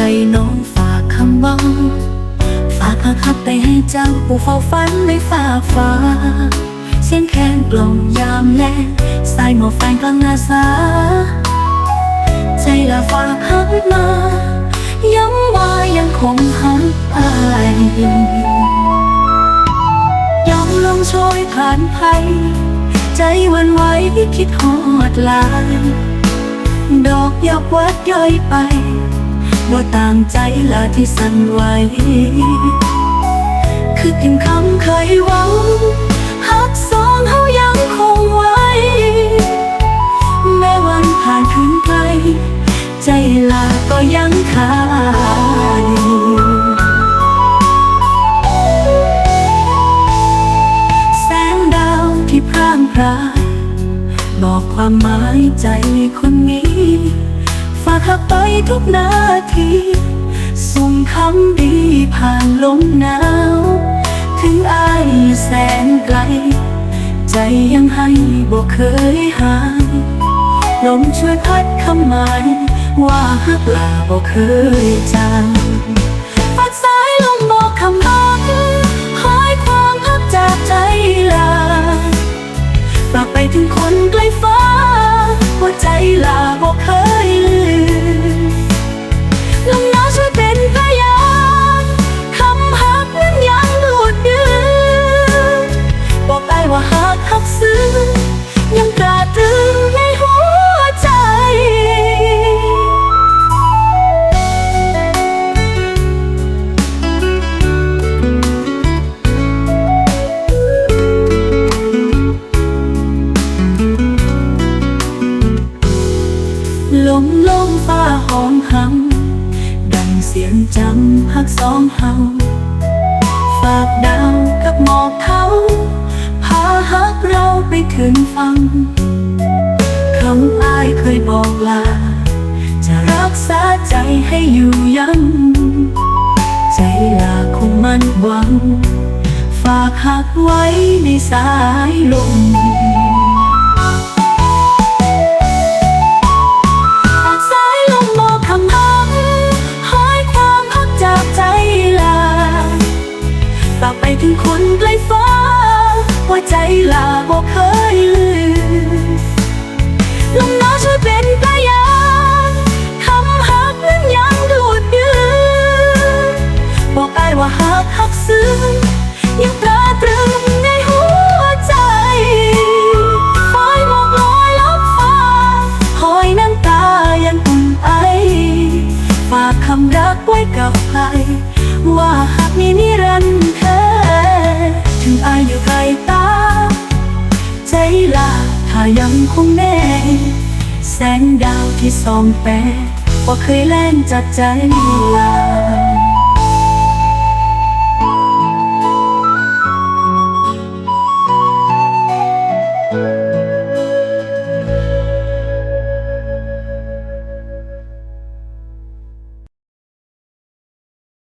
ำบอกฝากพักขับไปให้เจ้าผู้เฝ้าฝันในฟ้าฟ้า เสียงแคนกล่อมยามแลงสายหมอกแฟนกลางอาสา ใจละฝากหักมา ย้ำว่ายังคงหักไปยอมลงโชยผ่านภัย ใจวันไหวคิดหอดลายดอกยอกวัดย่อยไป บ่ต่างใจละที่สั่นไหวคือถึงคำเคยหวังหักสองเฮายังคงไว้ แม้วันผ่านคืนไกล ใจลาก็ยังคาแสงดาวที่พร่างพรายบอกความหมายใจคน นี้ฝากหักไปทุกนาที ส่งคำดีผ่านลมหนาว ถึงอายแสนไกล ใจยังให้บอกเคยห่างลมช่วยพัดคำหมายว่าหักลาบอกเคยจางฝากสายลมบอกคำบอกหายความพักจากใจลาฝากไปถึงคนไกลฟ้าว่า หอมหังดังเสียงจำหักสองเฮาฝากดาวกับหมอกเขาพาหักเราไปถึงฟังคำอายเคยบอกลา จะรักษาใจให้อยู่ยัง ใจลาคงมันหวัง ฝากหักไว้ในสายลม วใจลาบอกเคยลืมลมหนาวช่วยเป็นพยานคำหักนั้นยังดูดดื้อบอกอายว่าหักหักซึ้งยังตราตรึงในหัวใจไฟหมอกลอยลับฟ้าหอยน้ำตายังอุ่นไอฝากคำรักไว้กับใครว่าหากมีนิรันดร์ ของแม่ แสงดาวที่ส่องแปรว่าเคยแล่นจัดใจลา